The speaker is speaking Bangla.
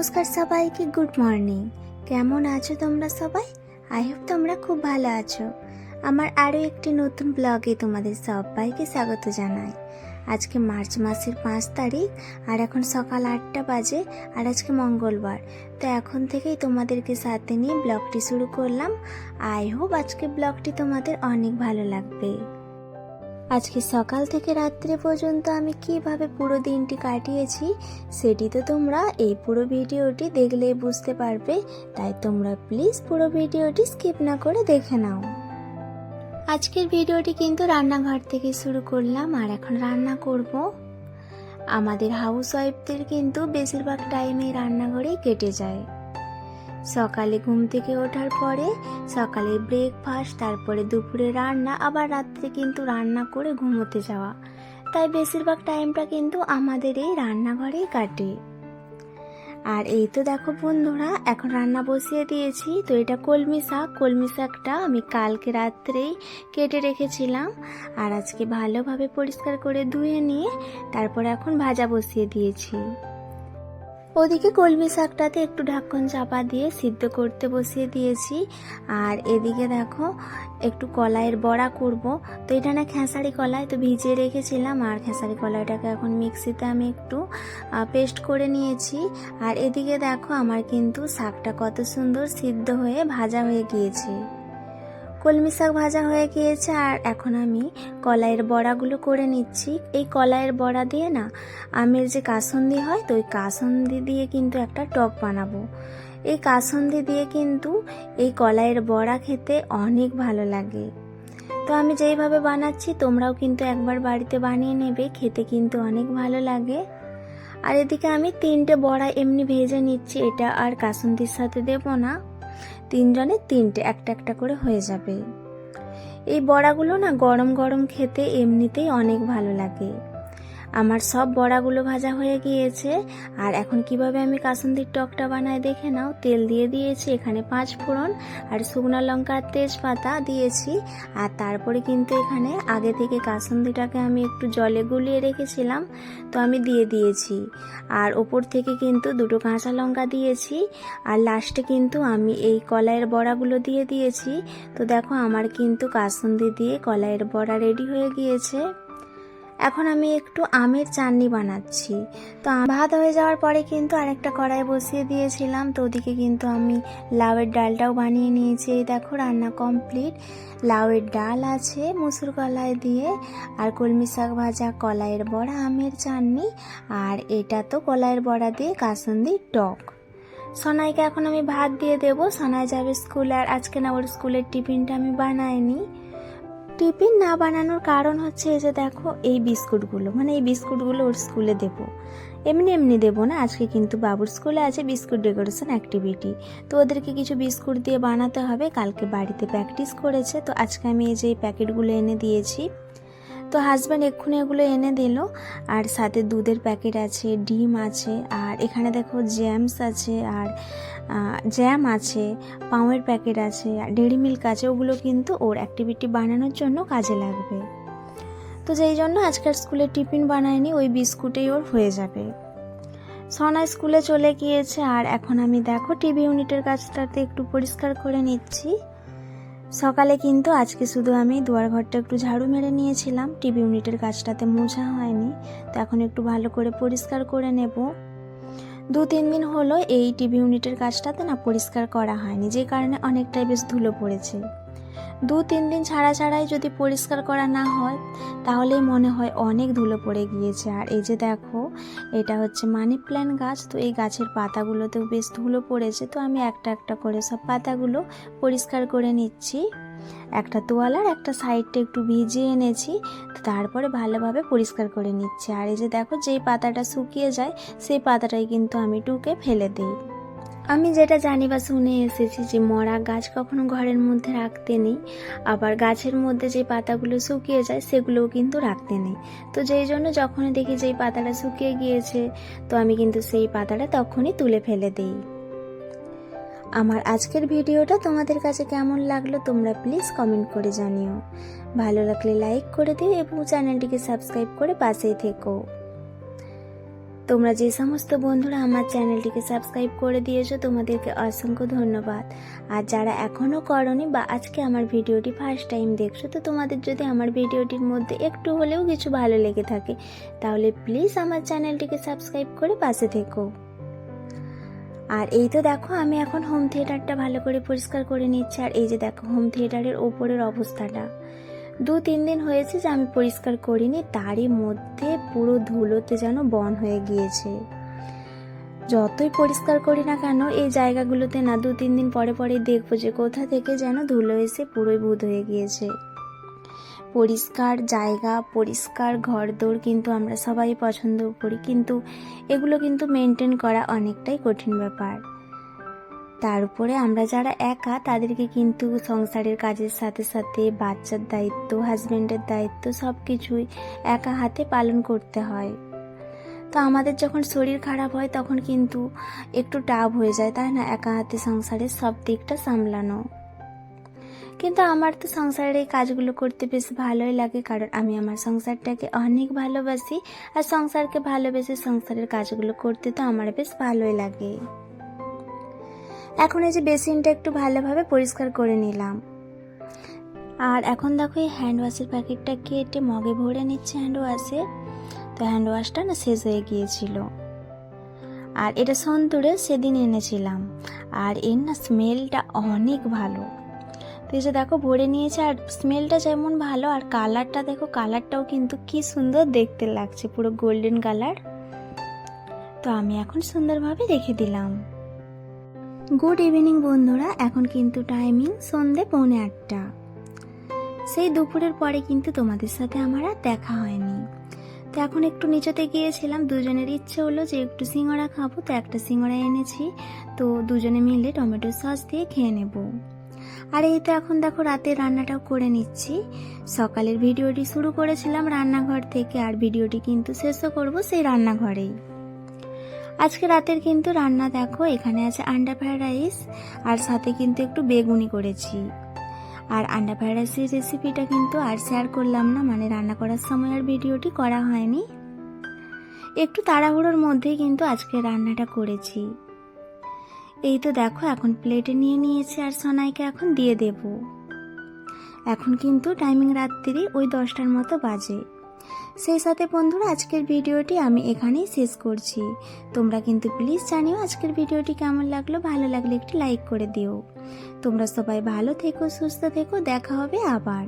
নমস্কার সবাইকে গুড মর্নিং কেমন আছো তোমরা সবাই? আই হোপ তোমরা খুব ভালো আছো। আমার আরও একটি নতুন ব্লগে তোমাদের সবাইকে স্বাগত জানাই। আজকে মার্চ মাসের পাঁচ তারিখ, আর এখন সকাল আটটা বাজে, আর আজকে মঙ্গলবার। তো এখন থেকেই তোমাদেরকে সাথে নিয়ে ব্লগটি শুরু করলাম। আই হোপ আজকে ব্লগটি তোমাদের অনেক ভালো লাগবে। আজকে সকাল থেকে রাত্রে পর্যন্ত আমি কীভাবে পুরো দিনটি কাটিয়েছি সেটি তো তোমরা এই পুরো ভিডিওটি দেখলেই বুঝতে পারবে, তাই তোমরা প্লিজ পুরো ভিডিওটি স্কিপ না করে দেখে নাও। আজকের ভিডিওটি কিন্তু রান্নাঘর থেকে শুরু করলাম, আর এখন রান্না করব। আমাদের হাউস ওয়াইফদের কিন্তু বেশিরভাগ টাইমে রান্নাঘরেই কেটে যায়। সকালে ঘুম থেকে ওঠার পরে সকালে ব্রেকফাস্ট তারপরে দুপুরে রান্না, আবার রাত্রে কিন্তু রান্না করে ঘুমোতে যাওয়া। তাই বেশিরভাগ টাইমটা কিন্তু আমাদের এই রান্নাঘরেই কাটে। আর এই তো দেখো বন্ধুরা, এখন রান্না বসিয়ে দিয়েছি। তো এটা কলমি শাক। কলমি শাকটা আমি কালকে রাত্রেই কেটে রেখেছিলাম। আর আজকে ভালোভাবে পরিষ্কার করে ধুয়ে নিয়ে তারপর এখন ভাজা বসিয়ে দিয়েছি। ওদিকে কলমি শাকটাতে একটু ঢাকন চাপা দিয়ে সিদ্ধ করতে বসিয়ে দিয়েছি। আর এদিকে দেখো, একটু কলাইয়ের বড়া করব। তো এটা না খেসারি কলাই, তো ভিজিয়ে রেখেছিলাম। আর খেসারি কলাইটাকে এখন মিক্সিতে আমি একটু পেস্ট করে নিয়েছি। আর এদিকে দেখো, আমার কিন্তু শাকটা কত সুন্দর সিদ্ধ হয়ে ভাজা হয়ে গিয়েছে। কলমি শাক ভাজা হয়ে গিয়েছে আর এখন আমি কলাইয়ের বড়াগুলো করে নিচ্ছি। এই কলাইয়ের বড়া দিয়ে না আমের যে কাসন্দি হয়, তো ওই কাসন্দি দিয়ে কিন্তু একটা টক বানাবো। এই কাসন্দি দিয়ে কিন্তু এই কলাইয়ের বড়া খেতে অনেক ভালো লাগে। তো আমি যেইভাবে বানাচ্ছি, তোমরাও কিন্তু একবার বাড়িতে বানিয়ে নেবে, খেতে কিন্তু অনেক ভালো লাগে। আর এদিকে আমি তিনটে বড়া এমনি ভেজে নিচ্ছি, এটা আর কাসন্দির সাথে দেবো না। তিনজনের তিনটে, একটা একটা করে হয়ে যাবে। এই বড়াগুলো না গরম গরম খেতে এমনিতেই অনেক ভালো লাগে। আমার সব বড়াগুলো ভাজা হয়ে গিয়েছে। আর এখন কীভাবে আমি কাসন্দির টকটা বানাই দেখে নাও। তেল দিয়ে দিয়েছি, এখানে পাঁচ ফোড়ন আর শুকনো লঙ্কা আর তেজপাতা দিয়েছি। আর তারপরে কিন্তু এখানে আগে থেকে কাসন্দিটাকে আমি একটু জলে গুলিয়ে রেখেছিলাম, তো আমি দিয়ে দিয়েছি। আর ওপর থেকে কিন্তু দুটো কাঁচা লঙ্কা দিয়েছি। আর লাস্টে কিন্তু আমি এই কলাইয়ের বড়াগুলো দিয়ে দিয়েছি। তো দেখো আমার কিন্তু কাসন্দি দিয়ে কলাইয়ের বড়া রেডি হয়ে গিয়েছে। এখন আমি একটু আমের চাটনি বানাচ্ছি। তো ভাত হয়ে যাওয়ার পরে কিন্তু আরেকটা কড়াই বসিয়ে দিয়েছিলাম। তো ওদিকে কিন্তু আমি লাউয়ের ডালটাও বানিয়ে নিয়েছি। দেখো, রান্না কমপ্লিট। লাউয়ের ডাল আছে, মুসুর কলাই দিয়ে, আর কলমি শাক ভাজা, কলাইয়ের বড়া, আমের চাটনি, আর এটা তো কলাইয়ের বড়া দিয়ে কাসন্দি টক। সোনাইকে এখন আমি ভাত দিয়ে দেবো। সোনাই যাবে স্কুলে, আর আজকে না ওর স্কুলের টিফিনটা আমি বানাইনি। টিফিন না বানানোর কারণ হচ্ছে এই যে দেখো, এই বিস্কুটগুলো। মানে এই বিস্কুটগুলো ওর স্কুলে দেব। এমনি এমনি দেবো না, আজকে কিন্তু বাবুর স্কুলে আছে বিস্কুট ডেকোরেশন অ্যাক্টিভিটি। তো ওদেরকে কিছু বিস্কুট দিয়ে বানাতে হবে, কালকে বাড়িতে প্র্যাকটিস করেছে। তো আজকে আমি এই যে প্যাকেটগুলো এনে দিয়েছি। তো হাজব্যান্ড এক্ষুনি এগুলো এনে দিল। আর সাথে দুধের প্যাকেট আছে, ডিম আছে, আর এখানে দেখো জ্যামস আছে, আর জ্যাম আছে, পাউয়ের প্যাকেট আছে ডেরি মিল্ক আছে, ওগুলো কিন্তু ওর অ্যাক্টিভিটি বানানোর জন্য কাজে লাগবে। তো যেই জন্য আজকের স্কুলে টিফিন বানায়নি, ওই বিস্কুটেই ওর হয়ে যাবে। সনা স্কুলে চলে গিয়েছে, আর এখন আমি দেখো টিভি ইউনিটের কাজটাতে একটু পরিষ্কার করে নিচ্ছি। সকালে কিন্তু আজকে শুধু আমি দুয়ার ঘরটা একটু ঝাড়ু মেরে নিয়েছিলাম টিভি ইউনিটের কাজটাতে মোছা হয়নি, তো এখন একটু ভালো করে পরিষ্কার করে নেব। দু তিন দিন হলো এই টিভি ইউনিটের কাজটাতে না পরিষ্কার করা হয়নি, যে কারণে অনেকটাই বেশ ধুলো পড়েছে। দু তিন দিন ছাড়া ছাড়াই যদি পরিষ্কার করা না হয়, তাহলেই মনে হয় অনেক ধুলো পড়ে গিয়েছে। আর এই যে দেখো, এটা হচ্ছে মানি প্ল্যান্ট গাছ, তো এই গাছের পাতাগুলোতেও বেশ ধুলো পড়েছে। তো আমি একটা একটা করে সব পাতাগুলো পরিষ্কার করে নিচ্ছি। একটা তোয়ালার একটা সাইডটা একটু ভিজিয়ে এনেছি তারপরে ভালোভাবে পরিষ্কার করে নিচ্ছি। আর এই যে দেখো, যেই পাতাটা শুকিয়ে যায়, সেই পাতাটাই কিন্তু আমি টুকে ফেলে দিই। আমি যেটা জানি বা শুনে এসেছি যে মরা গাছ কখনো ঘরের মধ্যে রাখতে নেই, আবার গাছের মধ্যে যে পাতাগুলো শুকিয়ে যায়, সেগুলোও কিন্তু রাখতে নেই। তো যেই জন্য যখনই দেখি যে পাতাটা শুকিয়ে গিয়েছে, তো আমি কিন্তু সেই পাতাটা তখনই তুলে ফেলে দিই। আমার আজকের ভিডিওটা তোমাদের কাছে কেমন লাগল তোমরা প্লিজ কমেন্ট করে জানিও। ভালো লাগলে লাইক করে দিও এবং চ্যানেলটিকে সাবস্ক্রাইব করে পাশেই থেকো। তোমরা যে সমস্ত বন্ধুরা আমার চ্যানেলটিকে সাবস্ক্রাইব করে দিয়েছ, তোমাদেরকে অসংখ্য ধন্যবাদ। আর যারা এখনও করনি বা আজকে আমার ভিডিওটি ফার্স্ট টাইম দেখছ, তো তোমাদের যদি আমার ভিডিওটির মধ্যে একটু হলেও কিছু ভালো লেগে থাকে, তাহলে প্লিজ আমার চ্যানেলটিকে সাবস্ক্রাইব করে পাশে থেকো। আর এই তো দেখো, আমি এখন হোম থিয়েটারটা ভালো করে পরিষ্কার করে নিচ্ছি। আর এই যে দেখো হোম থিয়েটারের ওপরের অবস্থাটা। দু তিন দিন হয়েছে যে আমি পরিষ্কার করিনি, তারই মধ্যে পুরো ধুলোতে যেন বন হয়ে গিয়েছে। যতই পরিষ্কার করি না কেন, এই জায়গাগুলোতে না দু তিন দিন পরে পরে দেখব যে কোথা থেকে যেন ধুলো এসে পুরোই ভূত হয়ে গিয়েছে। পরিষ্কার জায়গা, পরিষ্কার ঘরদোর কিন্তু আমরা সবাই পছন্দ করি। কিন্তু এগুলো কিন্তু মেনটেন করা অনেকটাই কঠিন ব্যাপার। তার উপরে আমরা যারা একা, তাদেরকে কিন্তু সংসারের কাজের সাথে সাথে বাচ্চার দায়িত্ব হাজব্যান্ডের দায়িত্ব সব কিছুই একা হাতে পালন করতে হয়। তো আমাদের যখন শরীর খারাপ হয়, তখন কিন্তু একটু টাব হয়ে যায়, তাই না? একা হাতে সংসারের সব দিকটা সামলানো। কিন্তু আমার তো সংসারের এই কাজগুলো করতে বেশ ভালোই লাগে, কারণ আমি আমার সংসারটাকে অনেক ভালোবাসি। আর সংসারকে ভালোবেসে সংসারের কাজগুলো করতে তো আমার বেশ ভালোই লাগে। এখন এই যে বেসিনটা একটু ভালোভাবে পরিষ্কার করে নিলাম। আর এখন দেখো এই হ্যান্ড ওয়াশের প্যাকেটটা কেটে মগে ভরে নিচ্ছে হ্যান্ড ওয়াশে তো হ্যান্ড ওয়াশটা না শেষ হয়ে গিয়েছিল। আর এটা সন্তুরে সেদিন এনেছিলাম। আর এর না স্মেলটা অনেক ভালো। তো যে দেখো, ভরে নিয়েছে আর স্মেলটা যেমন ভালো, আর কালারটা দেখো কালারটাও কিন্তু কি সুন্দর দেখতে লাগছে, পুরো গোল্ডেন কালার তো আমি এখন সুন্দরভাবে রেখে দিলাম। গুড ইভিনিং বন্ধুরা, এখন কিন্তু টাইমিং সন্ধে পৌনে আটটা। সেই দুপুরের পরে কিন্তু তোমাদের সাথে আমার আর দেখা হয়নি। তো এখন একটু নিচেতে গিয়েছিলাম, দুজনের ইচ্ছে হলো যে একটু সিঙ্গড়া খাব, তো একটা সিঙ্গড়া এনেছি, তো দুজনে মিলে টমেটো সস দিয়ে খেয়ে নেব। আর এই তো এখন দেখো রাতে রান্নাটাও করে নিচ্ছি। সকালের ভিডিওটি শুরু করেছিলাম রান্নাঘর থেকে, আর ভিডিওটি কিন্তু শেষও করব সেই রান্নাঘরেই। আজকে রাতের কিন্তু রান্না দেখো, এখানে আছে আন্ডা ফ্রাইড রাইস, আর সাথে কিন্তু একটু বেগুনি করেছি। আর আন্ডা ফ্রাইড রাইসের রেসিপিটা কিন্তু আর শেয়ার করলাম না মানে রান্না করার সময় আর ভিডিওটি করা হয়নি। একটু তাড়াহুড়োর মধ্যেই কিন্তু আজকে রান্নাটা করেছি। এই তো দেখো, এখন প্লেটে নিয়ে নিয়েছি আর সোনাইকে এখন দিয়ে দেব। এখন কিন্তু টাইমিং রাত্রি ওই দশটার মতো বাজে। সেই সাথে বন্ধুরা, আজকের ভিডিওটি আমি এখানেই শেষ করছি। তোমরা কিন্তু প্লিজ জানিও আজকের ভিডিওটি কেমন লাগল। ভালো লাগলে একটি লাইক করে দিও। তোমরা সবাই ভালো থেকো, সুস্থ থেকো, দেখা হবে আবার।